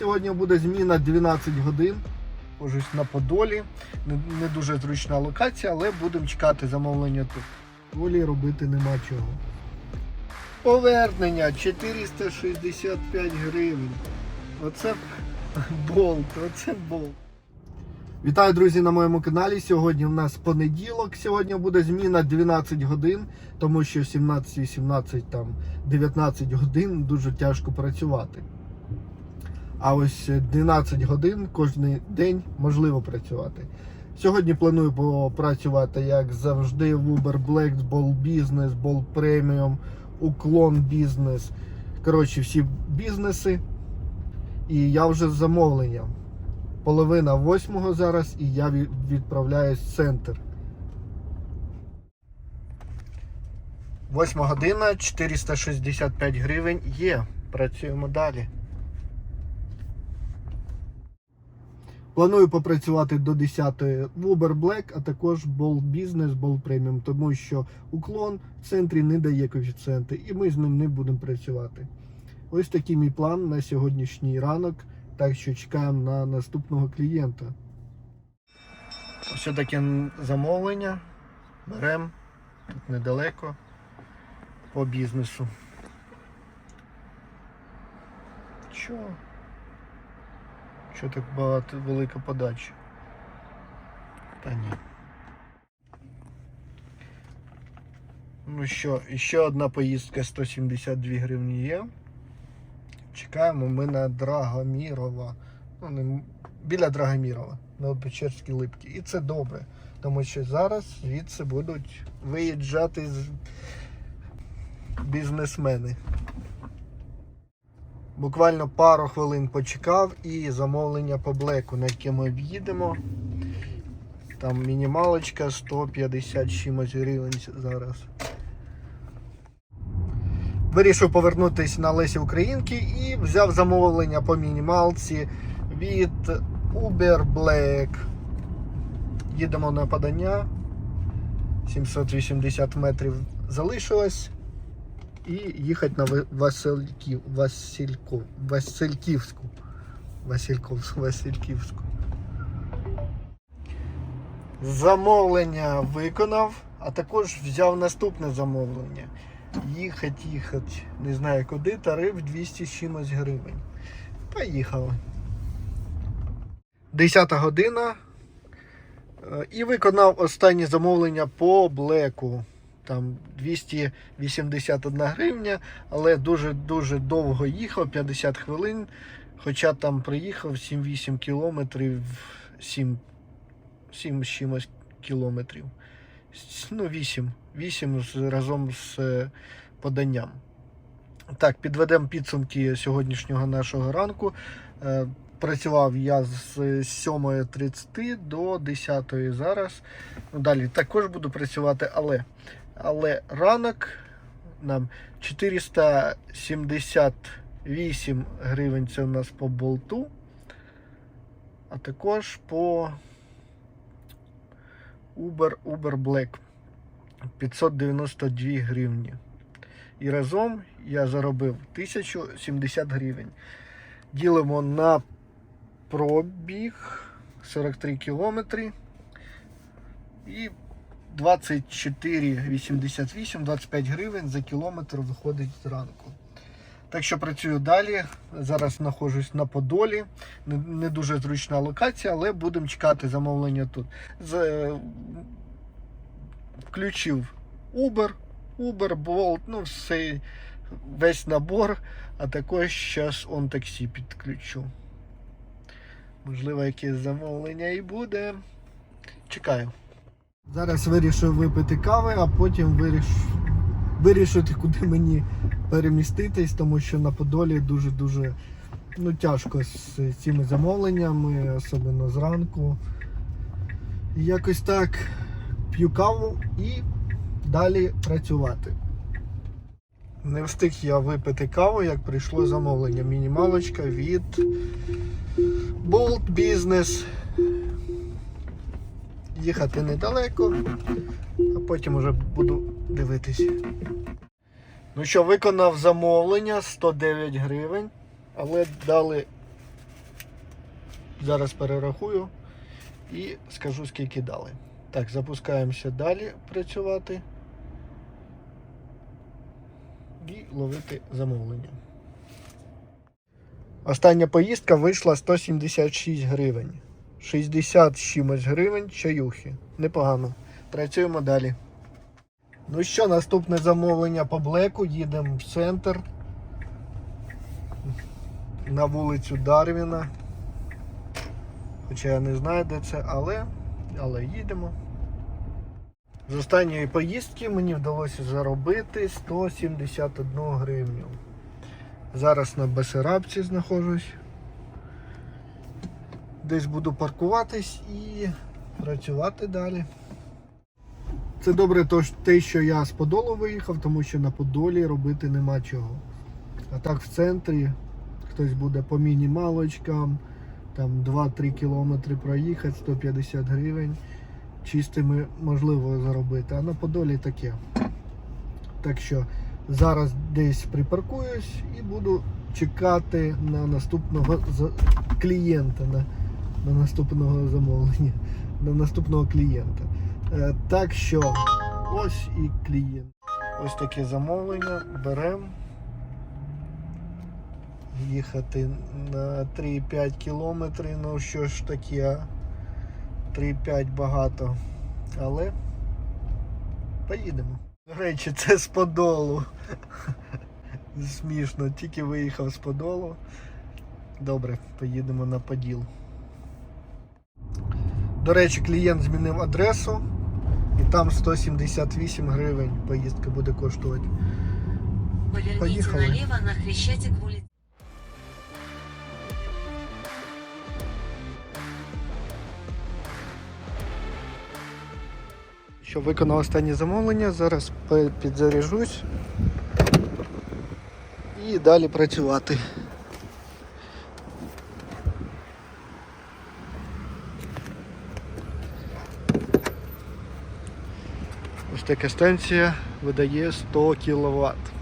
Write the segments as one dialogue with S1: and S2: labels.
S1: Сьогодні буде зміна 12 годин. Хожусь на Подолі. Не, не дуже зручна локація, але будемо чекати замовлення тут. Волі робити нема чого. Повернення 465 гривень. Оце болт, оце болт. Вітаю, друзі, на моєму каналі. Сьогодні в нас понеділок. Сьогодні буде зміна 12 годин, тому що 17, 18, там 19 годин дуже тяжко працювати. А ось 12 годин кожен день можливо працювати. Сьогодні планую попрацювати, як завжди, в Uber Black, Ball Business, Ball Premium, Уклон Бізнес. Коротше, всі бізнеси. І я вже з замовленням. Половина восьмого зараз, і я відправляюсь в центр. Восьма година, 465 гривень є. Працюємо далі. Планую попрацювати до 10 в Uber Black, а також Bold Business, Bold Premium, тому що уклон в центрі не дає коефіцієнти, і ми з ним не будемо працювати. Ось такий мій план на сьогоднішній ранок. Так що чекаємо на наступного клієнта. Ось таке замовлення. Беремо тут недалеко по бізнесу. Чо? Чо так багато велика подача? Та ні. Ну що, ще одна поїздка 172 гривні є. Чекаємо ми на Драгомірова. Ну, не, біля Драгомірова, на Печерській липці. І це добре, тому що зараз звідси будуть виїжджати бізнесмени. Буквально пару хвилин почекав і замовлення по блеку, на яке ми в'їдемо. Там мінімалочка 150 чимось гривень зараз. Вирішив повернутися на Лесі Українки і взяв замовлення по мінімалці від Uber Black. Їдемо на подання. 780 метрів залишилось. І їхати на Васильків, Василько, Васильківську. Васильков, Васильківську. Замовлення виконав, а також взяв наступне замовлення. Їхати, їхати, не знаю куди, тариф 200 з чимось гривень. Поїхали. 10 година. Е, І виконав останнє замовлення по блеку. Там 281 гривня, але дуже-дуже довго їхав, 50 хвилин. Хоча там приїхав 7-8 кілометрів, 7, 7 з чимось кілометрів. Ну, 8. 8 з, разом з е, поданням. Так, підведемо підсумки сьогоднішнього нашого ранку. Е, Працював я з 7.30 до 10 зараз. Ну, далі також буду працювати, але, але ранок нам 478 гривень це у нас по болту, а також по Uber, Uber Black 592 гривні. І разом я заробив 1070 гривень. Ділимо на пробіг 43 кілометри. І 24,88, 25 гривень за кілометр виходить зранку. Так що працюю далі. Зараз знаходжусь на Подолі. Не, дуже зручна локація, але будемо чекати замовлення тут. З, е, включив Uber, Uber, Bolt, ну все, весь набор, а також зараз он таксі підключу. Можливо, якесь замовлення і буде. Чекаю. Зараз вирішив випити кави, а потім виріш... вирішити, куди мені переміститись, тому що на Подолі дуже-дуже ну, тяжко з цими замовленнями, особливо зранку. Якось так п'ю каву і далі працювати. Не встиг я випити каву, як прийшло замовлення. Мінімалочка від Bolt Business. Їхати недалеко, а потім вже буду дивитись. Ну що, виконав замовлення 109 гривень, але дали Зараз перерахую і скажу, скільки дали. Так, запускаємося далі працювати і ловити замовлення. Остання поїздка вийшла 176 гривень. 60 з чимось гривень чаюхи. Непогано. Працюємо далі. Ну що, наступне замовлення по блеку. Їдемо в центр. На вулицю Дарвіна. Хоча я не знаю, де це, але, але їдемо. З останньої поїздки мені вдалося заробити 171 гривню. Зараз на Бесарабці знаходжусь. Десь буду паркуватись і працювати далі. Це добре те, що я з Подолу виїхав, тому що на Подолі робити нема чого. А так в центрі хтось буде по мінімалочкам, там 2-3 кілометри проїхати, 150 гривень. Чистими можливо заробити, а на Подолі таке. Так що зараз десь припаркуюсь і буду чекати на наступного клієнта, на наступного замовлення, на наступного клієнта. Е, так що ось і клієнт. Ось таке замовлення. Беремо. Їхати на 3-5 кілометрів, ну що ж таке, 3-5 багато. Але поїдемо. До речі, це з Подолу. Смішно, тільки виїхав з Подолу. Добре, поїдемо на Поділ. До речі, клієнт змінив адресу і там 178 гривень поїздка буде коштувати.
S2: На Хрещатик улица.
S1: Що виконав останнє замовлення, зараз підзаряжусь і далі працювати. Ось така станція видає 100 кВт.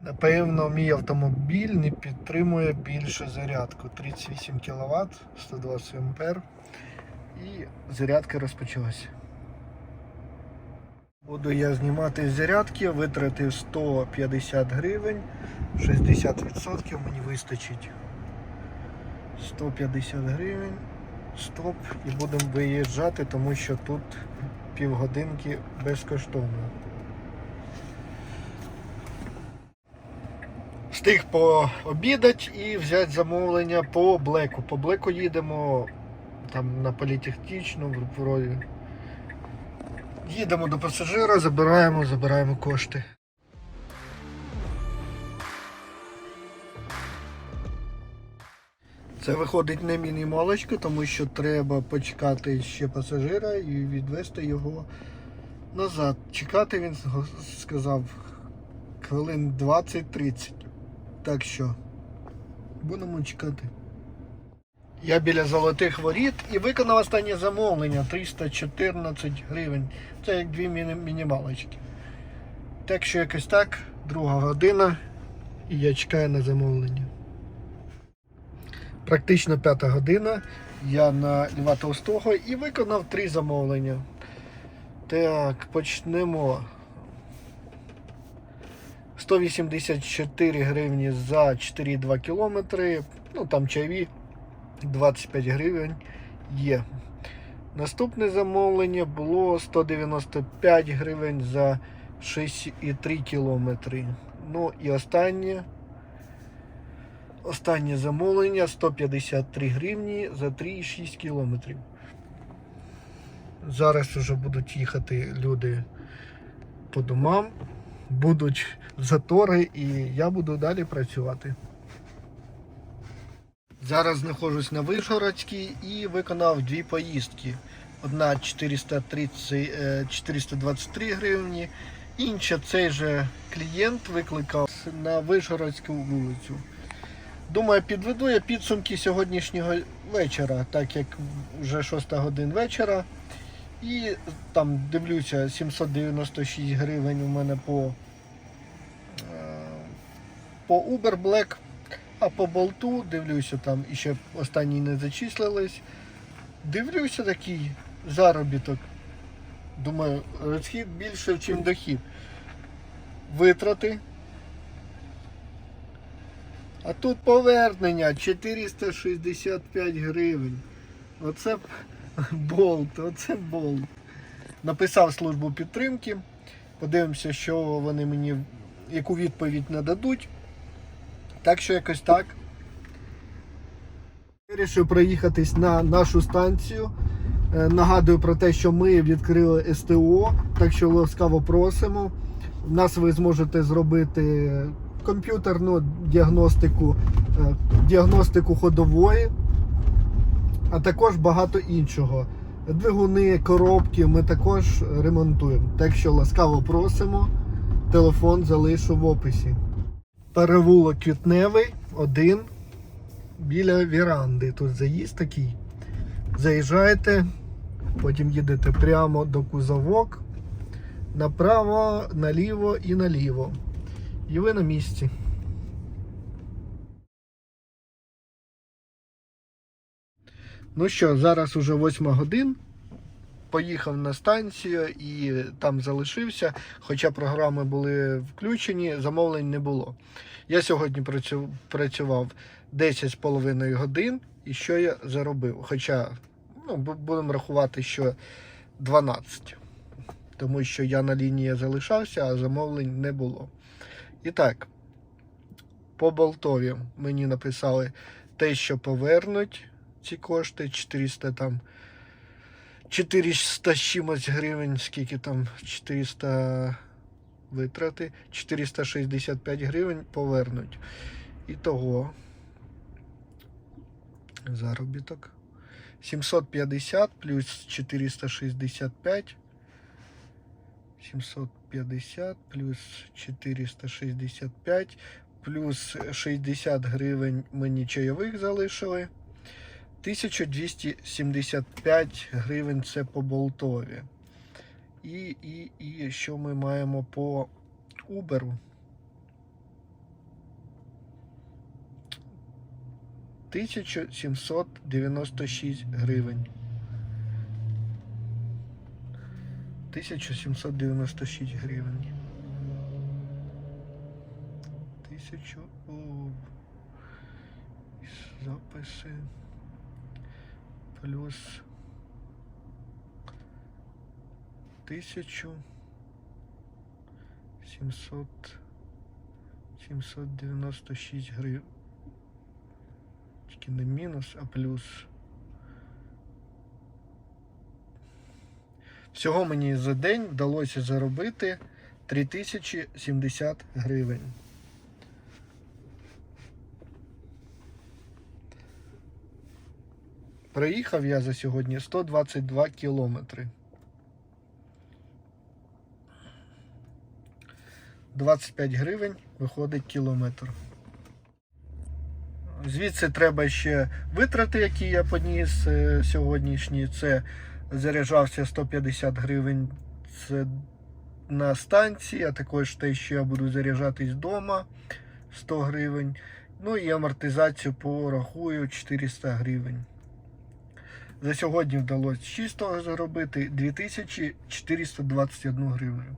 S1: Напевно, мій автомобіль не підтримує більше зарядку 38 кВт, 120 А. І зарядка розпочалася. Буду я знімати зарядки, витратив 150 гривень, 60% мені вистачить. 150 гривень, стоп, і будемо виїжджати, тому що тут півгодинки безкоштовно. Встиг пообідати і взяти замовлення по блеку. По блеку їдемо там на політехнічну, вроді. Їдемо до пасажира, забираємо, забираємо кошти. Це виходить не мінімалочка, тому що треба почекати ще пасажира і відвести його назад. Чекати він сказав хвилин 20-30. Так що будемо чекати. Я біля золотих воріт і виконав останнє замовлення 314 гривень. Це як дві міні- мінімалочки. Так що якось так, друга година, і я чекаю на замовлення. Практично п'ята година. Я на Льва Толстого і виконав три замовлення. Так, почнемо. 184 гривні за 4,2 кілометри. Ну там чайові. 25 гривень є. Наступне замовлення було 195 гривень за 6,3 кілометри. Ну і останнє. Останнє замовлення 153 гривні за 3,6 кілометрів. Зараз вже будуть їхати люди по домам, будуть затори і я буду далі працювати. Зараз знаходжусь на Вишгородській і виконав дві поїздки. Одна 430, е, 423 гривні, інша цей же клієнт викликав на Вишгородську вулицю. Думаю, підведу я підсумки сьогоднішнього вечора, так як вже 6 годин вечора. І там дивлюся 796 гривень у мене по, е, по Uber Black. А по болту дивлюся, там іще останні не зачислились. Дивлюся такий заробіток. Думаю, розхід більше, ніж дохід. Витрати. А тут повернення 465 гривень. Оце болт, оце болт. Написав службу підтримки. Подивимося, що вони мені, яку відповідь нададуть. Так що якось так. Вирішив проїхатись на нашу станцію. Е, Нагадую про те, що ми відкрили СТО, так що ласкаво просимо. У нас ви зможете зробити комп'ютерну діагностику, е, діагностику ходової, а також багато іншого. Двигуни, коробки ми також ремонтуємо. Так що ласкаво просимо. Телефон залишу в описі. Перевулок Квітневий, один біля віранди. Тут заїзд такий. Заїжджаєте, потім їдете прямо до кузовок, направо, наліво і наліво. І ви на місці. Ну що, зараз уже 8 годин. Поїхав на станцію і там залишився. Хоча програми були включені, замовлень не було. Я сьогодні працю- працював 10,5 годин і що я заробив? Хоча ну, будемо рахувати, що 12. Тому що я на лінії залишався, а замовлень не було. І так, по болтові мені написали те, що повернуть ці кошти 400 там. 400 з чимось гривень, скільки там 400 витрати, 465 гривень повернуть. І того заробіток. 750 плюс 465. 750 плюс 465 плюс 60 гривень мені чайових залишили. 1275 гривень це по болтові. І, і, і що ми маємо по Uber? 1796 гривень. 1796 гривень. Тисячу. О, записи плюс тисячу сімсот сімсот дев'яносто шість гривень. Тільки не мінус, а плюс. Всього мені за день вдалося заробити 3070 гривень. Проїхав я за сьогодні 122 кілометри. 25 гривень виходить кілометр. Звідси треба ще витрати, які я поніс е, сьогоднішні. Це заряджався 150 гривень на станції, а також те, що я буду заряджатись вдома 100 гривень. Ну і амортизацію порахую 400 гривень. За сьогодні вдалося чистого заробити 2421 гривню.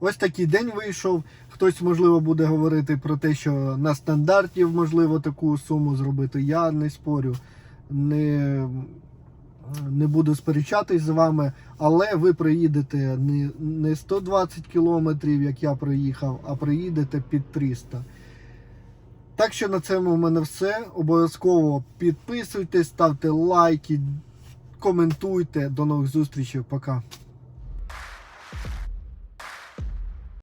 S1: Ось такий день вийшов. Хтось, можливо, буде говорити про те, що на стандарті можливо таку суму зробити. Я не спорю, не, не буду сперечатись з вами, але ви проїдете не, не 120 кілометрів, як я проїхав, а проїдете під 300. Так що на цьому в мене все. Обов'язково підписуйтесь, ставте лайки, коментуйте. До нових зустрічей. Пока.